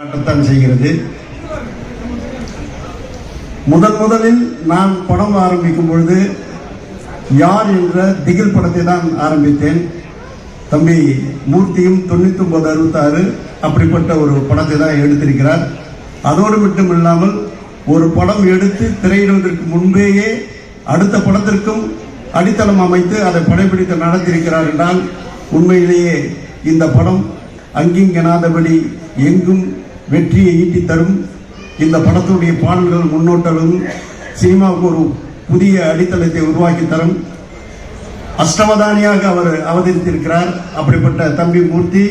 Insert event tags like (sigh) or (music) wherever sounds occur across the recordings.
காட்டத்தான் செய்கிறது. முதன் முதலில் நான் படம் ஆரம்பிக்கும் பொழுது யார் என்ற திகில் படத்தை தான் ஆரம்பித்தேன். தம்பி மூர்த்தியும் தொண்ணூத்தி ஒன்பது அறுபத்தாறு அப்படிப்பட்ட ஒரு படத்தை தான் எடுத்திருக்கிறார். அதோடு மட்டும் இல்லாமல் ஒரு படம் எடுத்து திரையிடுவதற்கு முன்பேயே அடுத்த படத்திற்கும் அடித்தளம் அமைத்து அதை படைப்பிடித்து நடத்தியிருக்கிறார் என்றால் உண்மையிலேயே இந்த படம் அங்கிங்கெனாதபடி எங்கும் வெற்றியை ஈட்டி தரும் இந்த படத்துடைய பாடல்கள் முன்னோட்டலும் சினிமாவுக்கு ஒரு புதிய அடித்தளத்தை உருவாக்கி தரும் அஷ்டவதானியாக அவர் அவதரித்திருக்கிறார். அப்படிப்பட்ட தம்பி மூர்த்தி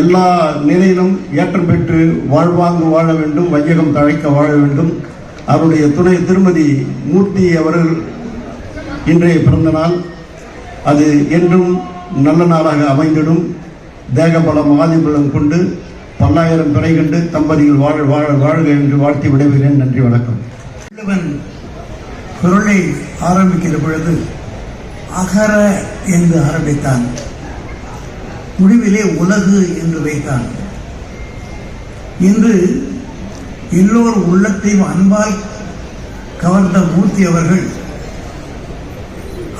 எல்லா நிலையிலும் ஏற்றம் பெற்று வாழ்வாங்கு வாழ வேண்டும் வையகம் தழைக்க வாழ வேண்டும். அவருடைய துணை திருமதி மூர்த்தி அவர்கள் இன்றைய பிறந்த நாள். அது என்றும் நல்ல நாளாக அமைந்திடும். தேகபலம் ஆதிபலம் கொண்டு பல்லாயிரம் துறை கண்டு தம்பதிகள் வாழ வாழ வாழ்க என்று வாழ்த்தி விடைபெறுகிறேன் நன்றி வணக்கம். வள்ளுவன் குரலை ஆரம்பிக்கிற பொழுது அகர என்று ஆரம்பித்தான். முடிவிலே உலகு என்று வைத்தான். இன்று எல்லோர் உள்ளத்தையும் அன்பால் கவர்ந்த மூர்த்தி அவர்கள்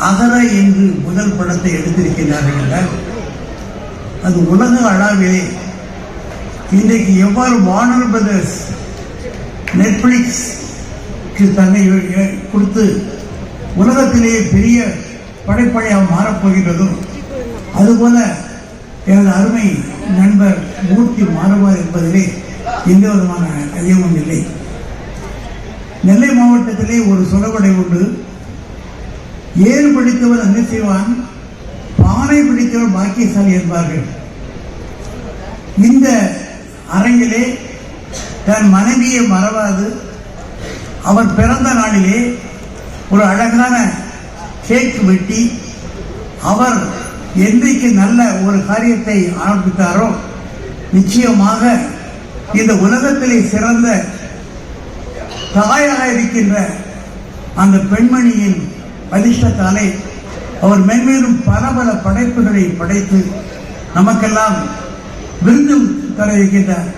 அகர என்று முதல் படத்தை எடுத்திருக்கிறார்கள் என்றால் அது உலக அளவிலே இன்றைக்கு எவ்வாறு வானர் பிரதர்ஸ் நெட்ஃபிளிக்ஸ் தன்னை கொடுத்து உலகத்திலேயே பெரிய படைப்படையாக மாறப்போகிறதோ அதுபோல எனது அருமை நண்பர் மூர்த்தி மாறுவார் என்பதிலே எந்த விதமான ஐயமும் இல்லை. நெல்லை மாவட்டத்திலே ஒரு சொலவடை உண்டு. ஏறு பிடித்தவன் என்ன செய்வான் பானை பிடித்தவன் பாக்கியசாலி என்பார்கள். இந்த அரங்கிலே தன் மனைவியை மறவாது. அவர் பிறந்த நாளிலே ஒரு அழகான கேக் வெட்டி அவர் என்றைக்கு நல்ல ஒரு காரியத்தை ஆரம்பித்தாரோ நிச்சயமாக இந்த உலகத்திலே சிறந்த தாயாக இருக்கின்ற அந்த பெண்மணியின் அதிர்ஷ்டத்தாலே அவர் மென்மேலும் பல பல படைப்புகளை படைத்து நமக்கெல்லாம் விருந்தும் தர இருக்கின்றார்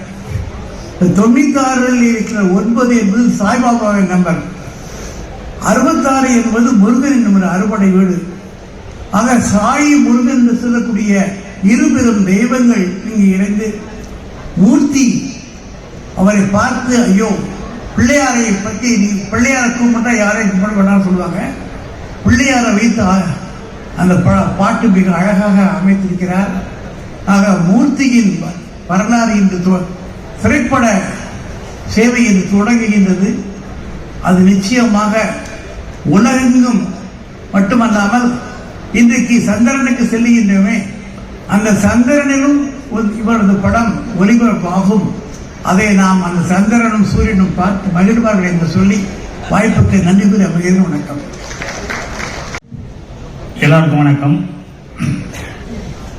தொண்ணூத்தி ஆறில் இருக்கிற ஒன்பது என்பது சாய்பாபாவின் நம்பர். அறுபத்தாறு என்பது முருகன் நம்பர் அறுபடை வீடு. ஆக சாயி முருகன் என்று சொல்லக்கூடிய இருபெரும் தெய்வங்கள் இங்கு இணைந்து மூர்த்தி அவரை பார்த்து ஐயோ பிள்ளையாரை பற்றி நீ பிள்ளையாரை கும்பிட்டா யாரையும் கும்பிட வேணாம்னு சொல்லுவாங்க. பிள்ளையாரை வைத்து அந்த பாட்டு மிக அழகாக அமைத்திருக்கிறார். ஆக மூர்த்தியின் வரலாறு இன்று திரைப்பட சேவை இன்று தொடங்குகின்றது. அது நிச்சயமாக உலகெங்கும் மட்டுமல்லாமல் இன்றைக்கு சந்திரனுக்கு செல்லுகின்றமே அந்த சந்திரனிலும் ஒரு- இவரது படம் ஒளிபரப்பாகும். அதை நாம் அந்த சந்திரனும் சூரியனும் பார்த்து மகிழ்வார்கள் என்று சொல்லி வாய்ப்புக்கு நன்றி கூறி அமைகிறேன். வணக்கம். எல்லாருக்கும் வணக்கம்.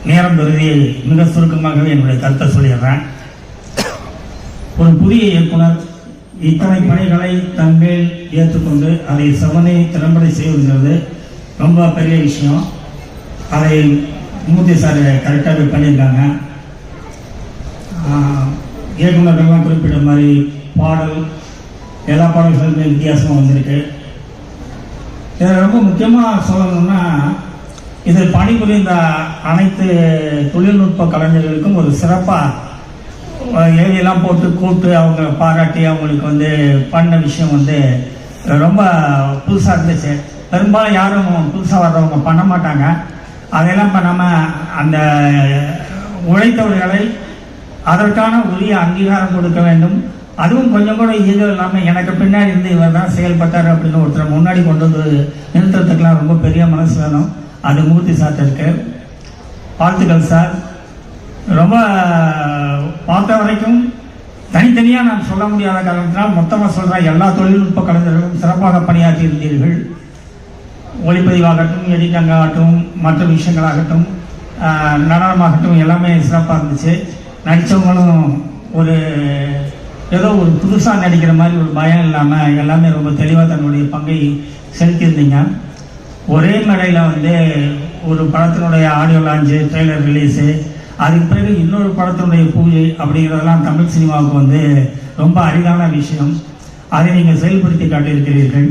நேரம் கருதி மிக சுருக்கமாகவே என்னுடைய கருத்தை சொல்லிடுறேன். ஒரு புதிய இயக்குனர் இத்தனை பணிகளை தன்மேல் ஏற்றுக்கொண்டு அதை செவனை திறம்பட செய்வதுங்கிறது ரொம்ப பெரிய விஷயம். அதை மூர்த்தி சார் கரெக்டாகவே பண்ணியிருக்காங்க. இயக்குநர்கள்லாம் குறிப்பிட்ட மாதிரி பாடல் எல்லா பாடல்களுமே வித்தியாசமாக வந்திருக்கு. இதில் ரொம்ப முக்கியமாக சொல்லணும்னா இதில் பணிபுரிந்த அனைத்து தொழில்நுட்ப கலைஞர்களுக்கும் ஒரு சிறப்பாக எழுதியெல்லாம் போட்டு கூப்பிட்டு அவங்க பாராட்டி அவங்களுக்கு வந்து பண்ண விஷயம் வந்து ரொம்ப புதுசாக இருந்துச்சு. பெரும்பாலும் யாரும் புதுசாக வர்றவங்க பண்ண மாட்டாங்க. அதெல்லாம் பண்ணாமல் அந்த உழைத்தவர்களை அதற்கான உரிய அங்கீகாரம் கொடுக்க வேண்டும். அதுவும் கொஞ்சம் கூட ஈகோ இல்லாமல் எனக்கு பின்னாடி இருந்து இவர் தான் செயல்பட்டார் அப்படின்னு ஒருத்தர் முன்னாடி கொண்டு வந்து நிறுத்துறதுக்கெல்லாம் ரொம்ப பெரிய மனசு வேணும். அது மூர்த்தி சார்ட்ட இருக்கு. வாழ்த்துக்கள் சார். ரொம்ப பார்த்த வரைக்கும் தனித்தனியாக நான் சொல்ல முடியாத காரணத்தினால் மொத்தமாக சொல்கிறேன் எல்லா தொழில்நுட்ப கலைஞர்களும் சிறப்பாக பணியாற்றி இருந்தீர்கள். ஒளிப்பதிவாகட்டும் எடிட்டிங் ஆகட்டும் மற்ற விஷயங்களாகட்டும் நடனமாகட்டும் எல்லாமே சிறப்பாக இருந்துச்சு. நடித்தவங்களும் ஒரு ஏதோ ஒரு புதுசாக நடிக்கிற மாதிரி ஒரு பயம் இல்லாமல் எல்லாமே ரொம்ப தெளிவாக தன்னுடைய பங்கை செலுத்தியிருந்தீங்க. ஒரே மேடையில் வந்து ஒரு படத்தினுடைய ஆடியோ லான்ச்சு ட்ரெய்லர் ரிலீஸு அதுக்கு பிறகு இன்னொரு படத்தினுடைய பூஜை அப்படிங்கிறதெல்லாம் தமிழ் சினிமாவுக்கு வந்து ரொம்ப அரிதான விஷயம். அதை நீங்கள் செயல்படுத்தி காட்டியிருக்கிறீர்கள்.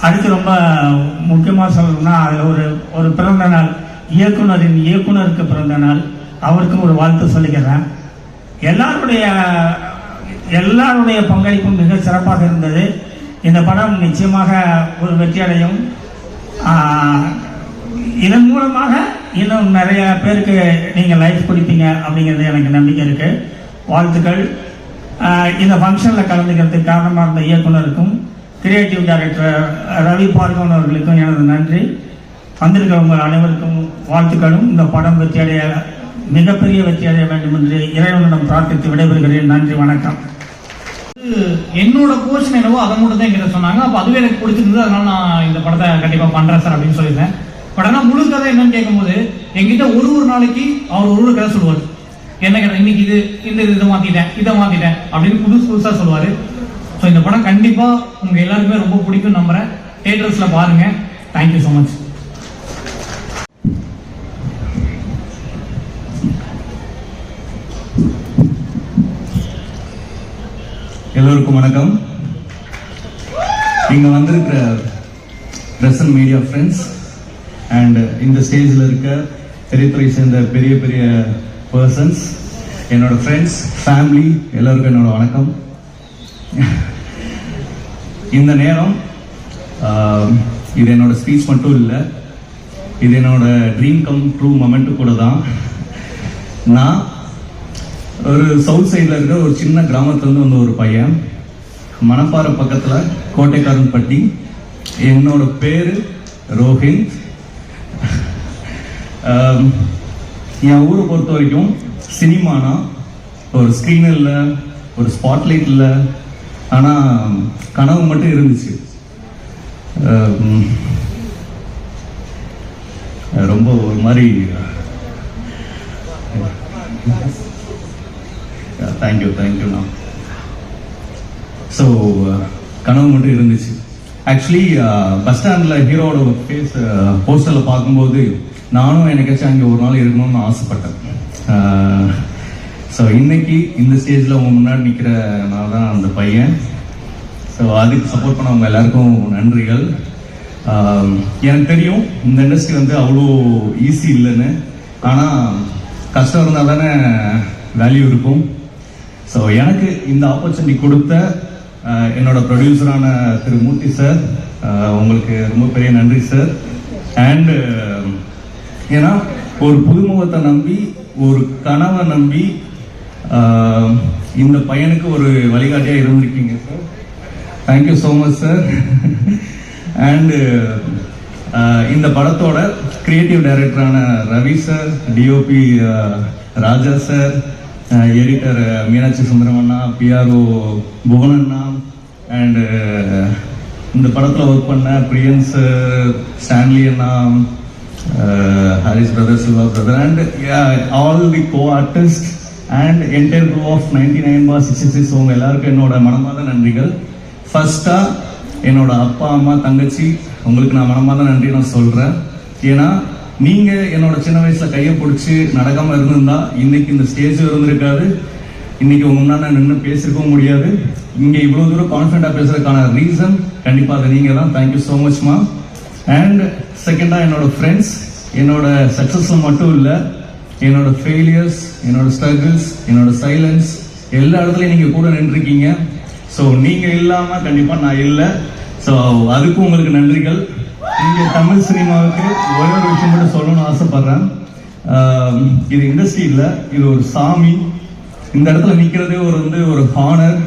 அடுத்து ரொம்ப முக்கியமாக சொல்லணும்னா அதில் ஒரு ஒரு பிறந்த நாள் இயக்குனரின் இயக்குனருக்கு பிறந்த நாள். அவருக்கும் ஒரு வாழ்த்து சொல்லிக்கிறேன். எல்லாருடைய எல்லாருடைய பங்களிப்பும் மிக சிறப்பாக இருந்தது. இந்த படம் நிச்சயமாக ஒரு வெற்றியடையும். இதன் மூலமாக இன்னும் நிறைய பேருக்கு நீங்கள் லைஃப் கொடுப்பீங்க அப்படிங்கிறது எனக்கு நம்பிக்கை இருக்கு. வாழ்த்துக்கள். இந்த ஃபங்க்ஷனில் கலந்துக்கிறதுக்கு காரணமாக இருந்த இயக்குனருக்கும் கிரியேட்டிவ் டைரக்டர் ரவி பார்கவன் அவர்களுக்கும் எனது நன்றி. வந்திருக்கிறவங்க அனைவருக்கும் வாழ்த்துக்களும். இந்த படம் வெற்றியடைய மிகப்பெரிய வெற்றியடைய வேண்டும் என்று இறைவனிடம் பிரார்த்தித்து விடைபெறுகிறேன். நன்றி வணக்கம். என்னோட போர்ஷன் என்னவோ அதை மட்டும் தான் என்கிட்ட சொன்னாங்க. அப்போ அதுவே எனக்கு பிடிச்சிருந்தது. அதனால நான் இந்த படத்தை கண்டிப்பா பண்றேன் சார் அப்படின்னு சொல்லியிருந்தேன். பட் ஆனால் முழு கதை என்னன்னு கேட்கும்போது எங்கிட்ட ஒரு ஒரு நாளைக்கு அவர் ஒரு ஒரு கதை சொல்லுவார். என்ன கதை இன்னைக்கு இது இந்த இது இதை மாத்திட்டேன் இதை மாத்திட்டேன் அப்படின்னு புதுசு புதுசா சொல்லுவாரு. ஸோ இந்த படம் கண்டிப்பா உங்க எல்லாருக்குமே ரொம்ப பிடிக்கும் நம்புறேன். தேட்டர்ஸ்ல பாருங்க. தேங்க்யூ ஸோ மச் எல்லோருக்கும் வணக்கம். இங்க வந்திருக்கிற பிரசன்ட் மீடியா ஃப்ரெண்ட்ஸ் அண்ட் இந்த ஸ்டேஜில் இருக்க திரைத்துறை சேர்ந்த பெரிய பெரிய பர்சன்ஸ் என்னோட ஃப்ரெண்ட்ஸ் ஃபேமிலி எல்லோருக்கும் என்னோட வணக்கம். இந்த நேரம் இது என்னோட ஸ்பீச் மட்டும் இல்லை இது என்னோட ட்ரீம் கம் ட்ரூ மொமெண்ட்டு கூட தான். நான் ஒரு சவுத் சைடில் இருக்கிற ஒரு சின்ன கிராமத்துலேருந்து வந்த ஒரு பையன். மணப்பாறை பக்கத்தில் கோட்டைக்காரன்பட்டி. என்னோட பேர் ரோஹித். என் ஊரை பொறுத்த வரைக்கும் சினிமானா ஒரு ஸ்க்ரீன் இல்லை ஒரு ஸ்பாட்லைட் இல்லை. ஆனால் கனவு மட்டும் இருந்துச்சு. ரொம்ப ஒரு மாதிரி தேங்க்யூ தேங்க்யூண்ணா ஸோ கனவு மட்டும் இருந்துச்சு. ஆக்சுவலி பஸ் ஸ்டாண்டில் ஹீரோவோட ஃபேஸ் போஸ்டரில் uh, பார்க்கும்போது நானும் எனக்காச்சும் அங்கே ஒரு நாள் இருக்கணும்னு ஆசைப்பட்டேன். Uh, ஸோ இன்னைக்கு இந்த ஸ்டேஜில் உங்க முன்னாடி நிற்கிற நான் தான் அந்த பையன். ஸோ அதுக்கு சப்போர்ட் பண்ணவங்க எல்லாருக்கும் நன்றிகள். Um, எனக்கு தெரியும் இந்த இண்டஸ்ட்ரி வந்து அவ்வளோ ஈஸி இல்லைன்னு. ஆனால் கஷ்டம் இருந்தால் தானே வேல்யூ இருக்கும். ஸோ எனக்கு இந்த ஆப்பர்ச்சுனிட்டி கொடுத்த uh, என்னோட ப்ரொடியூசரான திரு மூர்த்தி சார் uh, உங்களுக்கு ரொம்ப பெரிய நன்றி சார் அண்டு uh, ஏன்னா ஒரு புதுமுகத்தை நம்பி ஒரு கனவை நம்பி இந்த பையனுக்கு ஒரு வழிகாட்டியாக இருந்திருக்கீங்க sir thank you so much sir and இந்த படத்தோட creative டைரக்டரான Ravi sir DOP Raja sir editor Meenakshi Sundaram அண்ணா பிஆர்ஓ புவன் அண்ணா அண்டு இந்த படத்தில் ஒர்க் பண்ண Priyansh Stanley Anna Haris brother Silva brother and all the co artist and entire group of ninety nine bar sixty six உங்க எல்லாருக்கும் என்னோட மனமார்ந்த நன்றிகள். ஃபர்ஸ்டா என்னோட அப்பா அம்மா தங்கச்சி உங்களுக்கு நான் மனமார்ந்த நன்றி நான் சொல்றேன். ஏன்னா நீங்க என்னோட சின்ன வயசுல கையை பிடிச்சி நடக்காம இருந்திருந்தா இன்னைக்கு இந்த ஸ்டேஜ் இருந்திருக்காது. இன்னைக்கு உங்க முன்னாடி நின்று பேசிருக்கவும் முடியாது. இங்க இவ்வளவு தூரம் கான்ஃபிடண்டா பேசுறதுக்கான ரீசன் கண்டிப்பா அது நீங்க தான் தேங்க்யூ ஸோ மச் மா அண்ட் செகண்டா என்னோட ஃப்ரெண்ட்ஸ் என்னோட சக்சஸ் மட்டும் இல்லை என்னோட ஃபெயிலியர்ஸ் என்னோட ஸ்ட்ரகிள்ஸ் என்னோட சைலன்ஸ் எல்லா இடத்துலையும் நீங்கள் கூட நின்றுருக்கீங்க. ஸோ நீங்கள் இல்லாமல் கண்டிப்பாக நான் இல்லை. ஸோ அதுக்கும் உங்களுக்கு நன்றிகள். இங்கே தமிழ் சினிமாவுக்கு ஒரே ஒரு விஷயம் மட்டும் சொல்லணும்னு ஆசைப்படுறேன். இது இண்டஸ்ட்ரி இல்லை இது ஒரு சாமி. இந்த இடத்துல நிற்கிறதே ஒரு வந்து ஒரு ஹானர்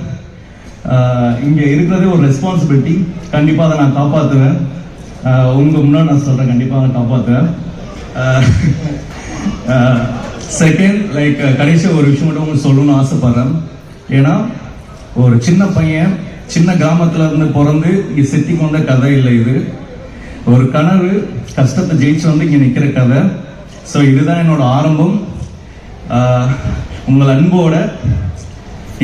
இங்கே இருக்கிறதே ஒரு ரெஸ்பான்சிபிலிட்டி கண்டிப்பாக அதை நான் காப்பாற்றுவேன் உங்கள் முன்னாடி நான் சொல்கிறேன் கண்டிப்பாக நான் காப்பாற்றுவேன் செகண்ட் லைக் கடைசி ஒரு விஷயம் மட்டும் உங்களுக்கு சொல்லணும்னு ஆசைப்படுறேன். ஏன்னா ஒரு சின்ன பையன் சின்ன கிராமத்துல இருந்து பிறந்து இது செத்தி கொண்ட கதை இல்லை இது. ஒரு கனவு கஷ்டத்தை ஜெயிச்சு வந்து இங்கே நிற்கிற கதை. ஸோ இதுதான் என்னோட ஆரம்பம். உங்கள் அன்போட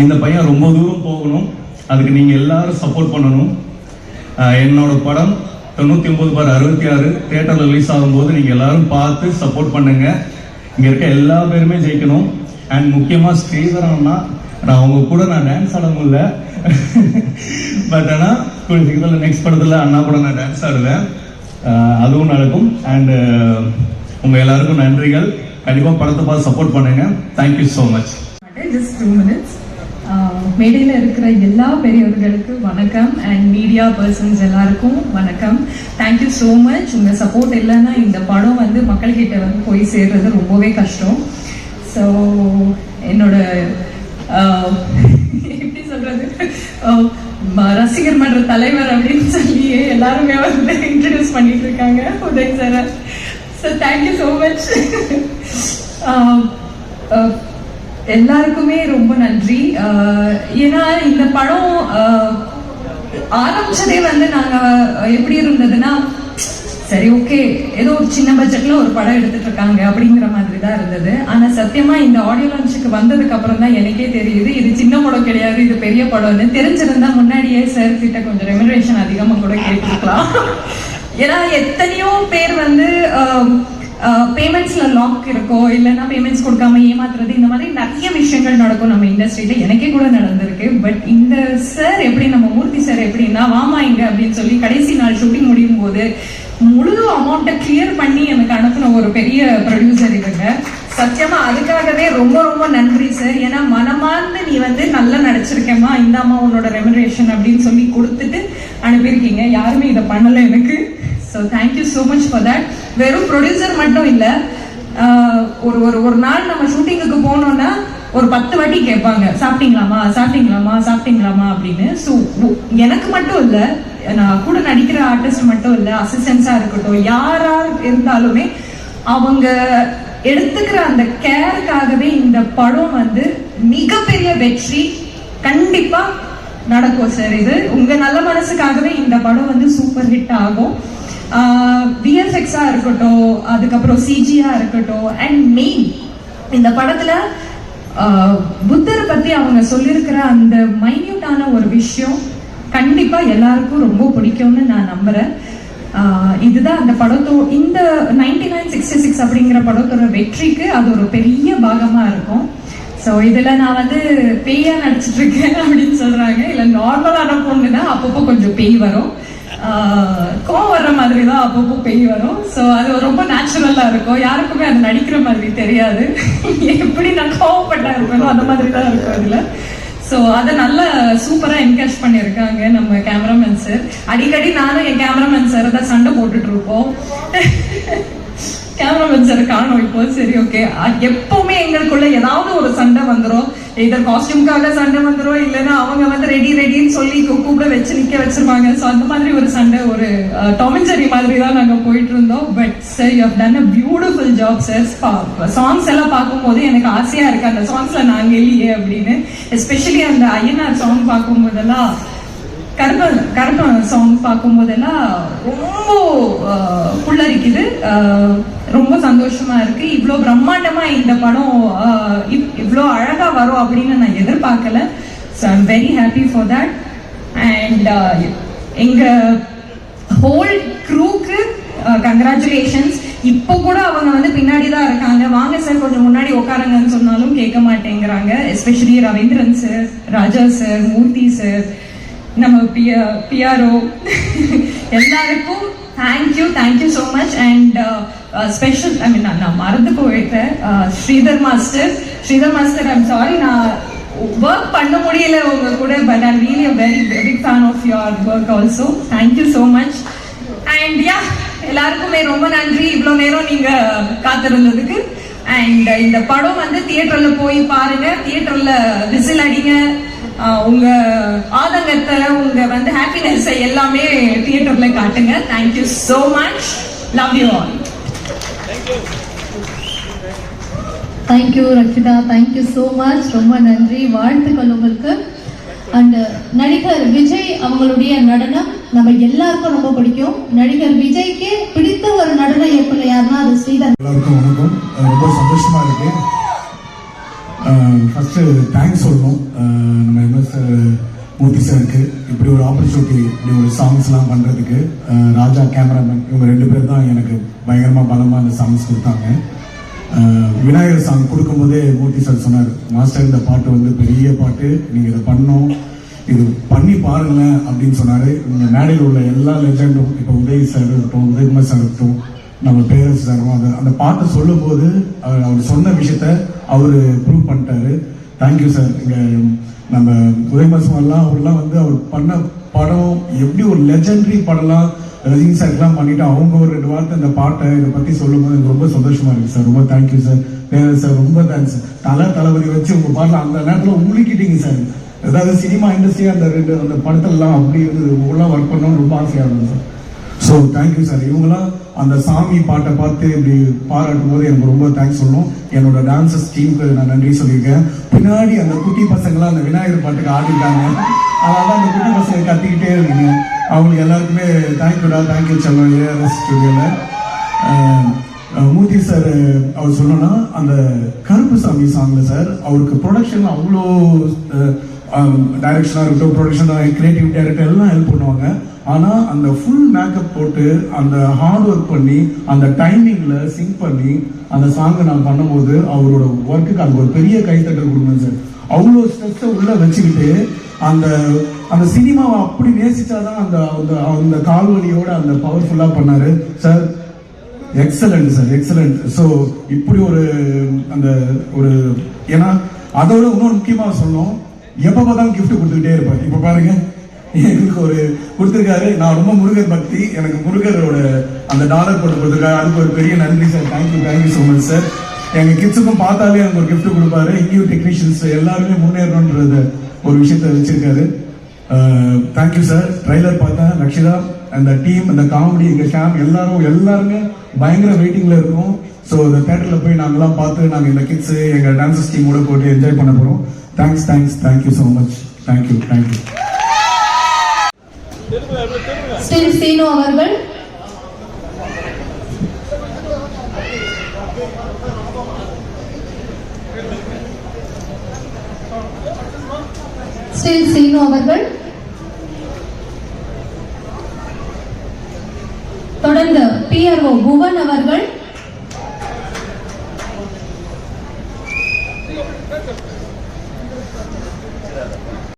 இந்த பையன் ரொம்ப தூரம் போகணும். அதுக்கு நீங்கள் எல்லாரும் சப்போர்ட் பண்ணணும். என்னோட படம் தொண்ணூற்றி ஒம்பது பார் அறுபத்தி ஆறு. தேட்டரில் ரிலீஸ் ஆகும்போது நீங்கள் எல்லாரும் பார்த்து சப்போர்ட் பண்ணுங்க. இங்கே இருக்க எல்லா பேருமே ஜெயிக்கணும். அண்ட் முக்கியமாக ஸ்ரீதரன்னா நான் அவங்க கூட நான் டான்ஸ் ஆட முடியல. (laughs) பட் ஆனால் கொஞ்சம் சீக்கிரத்தில் நெக்ஸ்ட் படத்தில் அண்ணா கூட நான் டான்ஸ் ஆடுவேன். அதுவும் நடக்கும். அண்ட் உங்க எல்லாருக்கும் நன்றிகள். கண்டிப்பா படத்தை பார்த்து சப்போர்ட் பண்ணுங்க. Thank you so much just two minutes மேடையில் இருக்கிற எல்லா பெரியவர்களுக்கு வணக்கம். அண்ட் மீடியா பர்சன்ஸ் எல்லாருக்கும் வணக்கம். தேங்க்யூ ஸோ மச் உங்கள் சப்போர்ட் இல்லைன்னா இந்த படம் வந்து மக்கள்கிட்ட வந்து போய் சேர்றது ரொம்பவே கஷ்டம். ஸோ என்னோட (laughs) எப்படி சொல்றது? ரசிகர் மன்ற தலைவர் அப்படின்னு சொல்லி எல்லாருமே வந்து இன்ட்ரடியூஸ் பண்ணிட்டு இருக்காங்க. Udhay sir so thank you so much எல்லாருக்குமே ரொம்ப நன்றி. Uh, ஏன்னா இந்த படம் uh, ஆரம்பிச்சதே வந்து நாங்கள் எப்படி இருந்ததுன்னா சரி ஓகே ஏதோ ஒரு சின்ன பட்ஜெட்ல ஒரு படம் எடுத்துட்டு இருக்காங்க அப்படிங்கிற மாதிரி தான் இருந்தது. ஆனா சத்தியமா இந்த ஆடியோ லான்ச்சுக்கு வந்ததுக்கு அப்புறம் தான் எனக்கே தெரியுது இது சின்ன படம் கிடையாது இது பெரிய படம்னு. தெரிஞ்சிருந்தா முன்னாடியே சார் கிட்ட கொஞ்சம் ரெமுனரேஷன் அதிகமா கூட கேட்டிருக்கலாம். ஏன்னா எத்தனையோ பேர் வந்து பேமெண்ட்ஸ்ல லாக் இருக்கோ இல்லைன்னா பேமெண்ட்ஸ் கொடுக்காம ஏமாத்துறது இந்த மாதிரி நிறைய விஷயங்கள் நடக்கும் நம்ம இண்டஸ்ட்ரியில எனக்கே கூட நடந்திருக்கு. பட் இந்த சார் எப்படி நம்ம மூர்த்தி சார் எப்படின்னா வாமா இங்க அப்படின்னு சொல்லி கடைசி நாள் ஷூட்டிங் முடியும் போது முழு அமௌண்ட்டை கிளியர் பண்ணி எனக்கு அனுப்பின ஒரு பெரிய ப்ரொடியூசர் இவங்க. சத்தியமா அதுக்காகவே ரொம்ப ரொம்ப நன்றி சார் ஏன்னா மனமார்ந்து நீ வந்து நல்லா நடிச்சிருக்கேம்மா இந்தாம்மா உன்னோட ரெமுனரேஷன் அப்படின்னு சொல்லி கொடுத்துட்டு அனுப்பியிருக்கீங்க. யாருமே இதை பண்ணல எனக்கு. So thank you so much for that வெறும் ப்ரொடியூசர் மட்டும் இல்லை ஒரு ஒரு ஒரு நாள் நம்ம ஷூட்டிங்குக்கு போனோம்னா ஒரு பத்து வாட்டி கேட்பாங்க. சாப்பிட்டீங்களாமா சாப்பிட்டீங்களாமா சாப்பிட்டீங்களாமா அப்படின்னு. ஸோ எனக்கு மட்டும் இல்லை நான் கூட நடிக்கிற ஆர்டிஸ்ட் மட்டும் இல்லை அசிஸ்டன்ஸாக இருக்கட்டும் யாரா இருந்தாலுமே அவங்க எடுத்துக்கிற அந்த கேருக்காகவே இந்த படம் வந்து மிகப்பெரிய வெற்றி கண்டிப்பா நடக்கும் சார் இது உங்க நல்ல மனசுக்காகவே இந்த படம் வந்து சூப்பர் ஹிட் ஆகும். விஎஃப்எக்ஸா இருக்கட்டும் அதுக்கப்புறம் சிஜியா இருக்கட்டும் அண்ட் மெயின் இந்த படத்துல புத்தரை பத்தி அவங்க சொல்லியிருக்கிற அந்த மைன்யூட்டான ஒரு விஷயம் கண்டிப்பா எல்லாருக்கும் ரொம்ப பிடிக்கும்னு நான் நம்புறேன். இதுதான் அந்த படத்தோ இந்த நைன்டி நைன் சிக்ஸ்டி சிக்ஸ் அப்படிங்கிற படத்தோட வெற்றிக்கு அது ஒரு பெரிய பாகமா இருக்கும். ஸோ இதில் நான் வந்து பேயா நடிச்சிட்டு இருக்கேன் அப்படின்னு சொல்றாங்க. இல்ல நார்மலான பொண்ணுன்னா அப்பப்போ கொஞ்சம் பேய் வரும். கோவம் வர்ற மாதிரி தான் அப்பப்போ பேய் வரும். ஸோ அது ரொம்ப நேச்சுரலா இருக்கும். யாருக்குமே அது நடிக்கிற மாதிரி தெரியாது. (laughs) எப்படி நான் கோவப்பட்டா இருக்கணும் அந்த மாதிரி தான் இருக்கும் அதுல. ஸோ அதை நல்லா சூப்பராக என்கரேஜ் பண்ணியிருக்காங்க நம்ம கேமராமேன் சார் அடிக்கடி நானும் என் கேமராமேன் சார் தான் சண்டை போட்டுட்டு இருப்போம் கேமராமேன் (laughs) சார் காணும் இப்போ. சரி ஓகே எப்பவுமே எங்களுக்குள்ள ஏதாவது ஒரு சண்டை வந்துடும் இதர் காஸ்டியூம்காக சண்டை வந்துடும் இல்லைன்னா அவங்க வந்து ரெடி ரெடின்னு சொல்லி கூப்பிட வச்சு நிக்க வச்சிருப்பாங்க ஸோ அந்த மாதிரி ஒரு சண்டை ஒரு டொமஞ்சரி மாதிரி தான் நாங்க போயிட்டு இருந்தோம். But sir you done a beautiful job sir songs எல்லாம் பார்க்கும்போது எனக்கு ஆசையா இருக்கு. அந்த சாங்ஸ்ல நாங்க இல்லையே அப்படின்னு. எஸ்பெஷலி அந்த ஐயனார் சாங் பார்க்கும்போதெல்லாம் கருப்ப கருப்ப சாங் பார்க்கும்போதெல்லாம் ரொம்ப புள்ளரிக்குது ரொம்ப சந்தோஷமா இருக்கு. இவ்வளோ பிரம்மாண்டமா இந்த படம் இவ்வளோ அழகா வரும் அப்படின்னு நான் எதிர்பார்க்கல. So I'm very happy for that and எங்க ஹோல் க்ரூக்கு கங்க்ராச்சுலேஷன்ஸ் இப்போ கூட அவங்க வந்து பின்னாடி தான் இருக்காங்க. வாங்க சார் கொஞ்சம் முன்னாடி உட்காருங்கன்னு சொன்னாலும் கேட்க மாட்டேங்கிறாங்க. Especially Ravindran sir Raja sir Moorthy sir நம்ம பிய பிஆர்ஓ (laughs) எல்லாருக்கும் thank you thank you so much and special I mean நான் மறந்து போயிட்டேன் uh, Sridhar master. Sridhar master I'm sorry நான் ஒர்க் பண்ண முடியல உங்க கூட but I'm really a very big fan of your work also thank you so much and yeah எல்லாருக்குமே ரொம்ப நன்றி. இவ்வளோ நேரம் நீங்கள் காத்திருந்ததுக்கு. அண்ட் இந்த படம் வந்து தியேட்டர்ல போய் பாருங்க. தியேட்டர்ல விசில் அடிங்க. Uh, உங்க ஆதங்கத்தை உங்க வந்து ஹாப்பினஸ் எல்லாமே தியேட்டர்ல காட்டுங்க. Thank you so much love you all thank you Rakshitha thank you so much ரொம்ப நன்றி. வாழ்த்துக்கள் உங்களுக்கு. அண்ட் நடிகர் விஜய் அவங்களுடைய நடனம் நம்ம எல்லாருக்கும் ரொம்ப பிடிக்கும். நடிகர் விஜய்க்கு பிடித்த ஒரு நடன இயக்குனர் யாருன்னா அது ஸ்ரீதர். எல்லாருக்கும் வணக்கம். ரொம்ப சந்தோஷமா இருக்கு. ஃபர்ஸ்ட் தேங்க்ஸ் சொல்லணும். நம்ம எம்எஸ் மூர்த்தி சாருக்கு இப்படி ஒரு ஆப்பர்ச்சுனிட்டி இப்படி ஒரு சாங்ஸ்லாம் பண்ணுறதுக்கு ராஜா கேமராமேன் இவங்க ரெண்டு பேர் தான் எனக்கு பயங்கரமாக பலமாக அந்த சாங்ஸ் கொடுத்தாங்க. விநாயகர் சாங் கொடுக்கும்போதே மூர்த்தி சார் சொன்னார் மாஸ்டர் இந்த பாட்டு வந்து பெரிய பாட்டு நீங்கள் இதை பண்ணோம் இது பண்ணி பாருங்களேன் அப்படின்னு சொன்னார். இந்த மேடையில் உள்ள எல்லா லெஜண்டும் இப்போ உதய் சார் இருக்கட்டும் உதயகுமார் சார் இருக்கட்டும் நம்ம பேரரசு சார் அதை அந்த பாட்டை சொல்லும்போது அவர் அவர் சொன்ன விஷயத்த அவர் ப்ரூவ் பண்ணிட்டாரு. தேங்க்யூ சார் இங்கே நம்ம உதயமாசமெல்லாம் அவர்லாம் வந்து அவர் பண்ண படம் எப்படி ஒரு லெஜண்டரி படம்லாம் ரஜினி சார்லாம் பண்ணிட்டு அவங்க ஒரு ரெண்டு வார்த்தை இந்த பாட்டை இதை பற்றி சொல்லும்போது எனக்கு ரொம்ப சந்தோஷமா இருக்கு சார் ரொம்ப தேங்க்யூ சார் தேவை சார் ரொம்ப தேங்க்ஸ் தலை தளபதி வச்சு உங்க பாட்டில் அந்த நேரத்தில் உங்களுக்கிட்டீங்க சார் அதாவது சினிமா இண்டஸ்ட்ரி அந்த ரெண்டு அந்த படத்தெல்லாம் அப்படி இருந்து உங்களாம் ஒர்க் பண்ணணும்னு ரொம்ப ஆசையாக இருந்தது சார் ஸோ தேங்க்யூ சார் இவங்களாம் அந்த சாமி பாட்டை பார்த்து இப்படி பாராட்டும் போது எனக்கு ரொம்ப தேங்க்ஸ் சொல்லணும். என்னோட டான்சஸ் டீமுக்கு நான் நன்றி சொல்லியிருக்கேன். பின்னாடி அந்த குட்டி பசங்களாம் அந்த விநாயகர் பாட்டுக்கு ஆடிட்டாங்க அதனால அந்த குட்டி பசங்க கத்திக்கிட்டே இருக்கீங்க. அவங்களுக்கு எல்லாருக்குமே தேங்க்யூடா தேங்க்யூ செல்லம் ஏஆர்எஸ் ஸ்டுடியோவில் மூர்த்தி சார் அவர் சொல்லணும்னா அந்த கருப்பு சாமி சாங்ல சார் அவருக்கு ப்ரொடக்ஷன் அவ்வளோ டைரக்ஷனாக இருக்கட்டும் ப்ரொடக்ஷன் கிரியேட்டிவ் டைரக்டர் எல்லாம் ஹெல்ப் பண்ணுவாங்க. ஆனால் அந்த ஃபுல் மேக்கப் போட்டு அந்த ஹார்ட் ஒர்க் பண்ணி அந்த டைமிங்கில் சிங்க் பண்ணி அந்த சாங்கை நான் பண்ணும்போது அவரோட ஒர்க்குக்கு அங்கே ஒரு பெரிய கைத்தட்டல் கொடுங்க சார். அவ்வளோ ஸ்ட்ரெஸ்ஸை உள்ள வச்சுக்கிட்டு அந்த அந்த சினிமாவை அப்படி நேசிச்சாதான் அந்த அந்த அந்த கால்வலியோட அந்த பவர்ஃபுல்லாக பண்ணார். Sir excellent sir excellent so இப்படி ஒரு அந்த ஒரு ஏன்னா அதோட இன்னொரு முக்கியமாக சொல்லணும். எப்போ பார்த்தாலும் கிஃப்ட் கொடுத்துக்கிட்டே இருப்பார் இப்போ பாருங்க எங்களுக்கு ஒரு கொடுத்துருக்காரு. நான் ரொம்ப முருகர் பக்தி. எனக்கு முருகரோட அந்த டாலர் போட்டு கொடுத்துருக்காரு. அதுக்கு ஒரு பெரிய நன்றி sir thank you thank you so much sir எங்கள் கிட்ஸுக்கும் பார்த்தாலே எனக்கு ஒரு கிஃப்ட் கொடுப்பாரு. இங்கேயும் டெக்னீஷியன்ஸ் எல்லாருமே முன்னேறணுன்றது ஒரு விஷயத்த வச்சிருக்காரு. தேங்க்யூ சார் ட்ரைலர் பார்த்தேன் லக்ஷிதா அந்த டீம் அந்த காமெடி எங்கள் ஷாம் எல்லாரும் எல்லாருமே பயங்கர வெயிட்டிங்கில் இருக்கும். ஸோ இந்த தேட்டரில் போய் நாங்களாம் பார்த்து நாங்கள் இந்த கிட்ஸு எங்கள் டான்சஸ் டீமோட போட்டு என்ஜாய் பண்ண போகிறோம் thanks thanks thank you so much thank you thank you still Seenu அவர்கள் ஸ்டில் சீனு அவர்கள் தொடர்ந்து பிஆர்ஓ புவன் அவர்கள்